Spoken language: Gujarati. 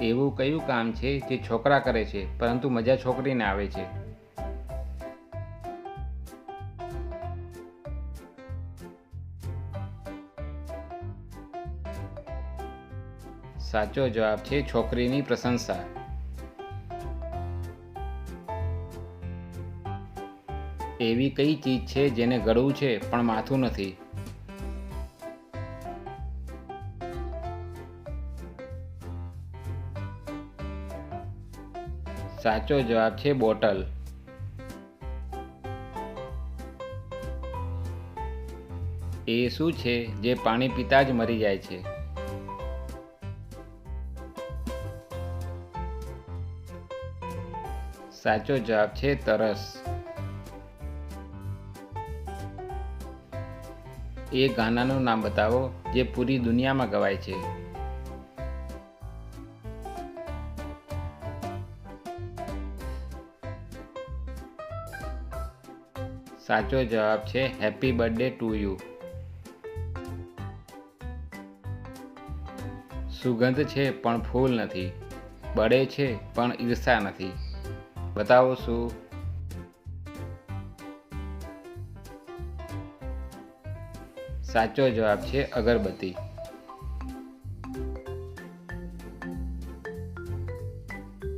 એવું કયું કામ છે જે છોકરા કરે છે, પરંતુ મજા છોકરીને આવે છે? સાચો જવાબ છે છોકરીની પ્રશંસા. એવી કઈ ચીજ છે જેને ગળવું છે, પણ માથું નથી? સાચો જવાબ છે બોટલ. એ શું છે જે પાણી પીતા જ મરી જાય છે? સાચો જવાબ છે તરસ. એ ગાનાનું નામ બતાવો જે પૂરી દુનિયામાં ગવાય છે. સાચો જવાબ છે હેપી બર્થડે ટુ યુ સુગંધ છે, પણ ફૂલ નથી. બળે છે, પણ ઈર્ષા નથી. બતાવો શું? સાચો જવાબ છે, અગરબત્તી.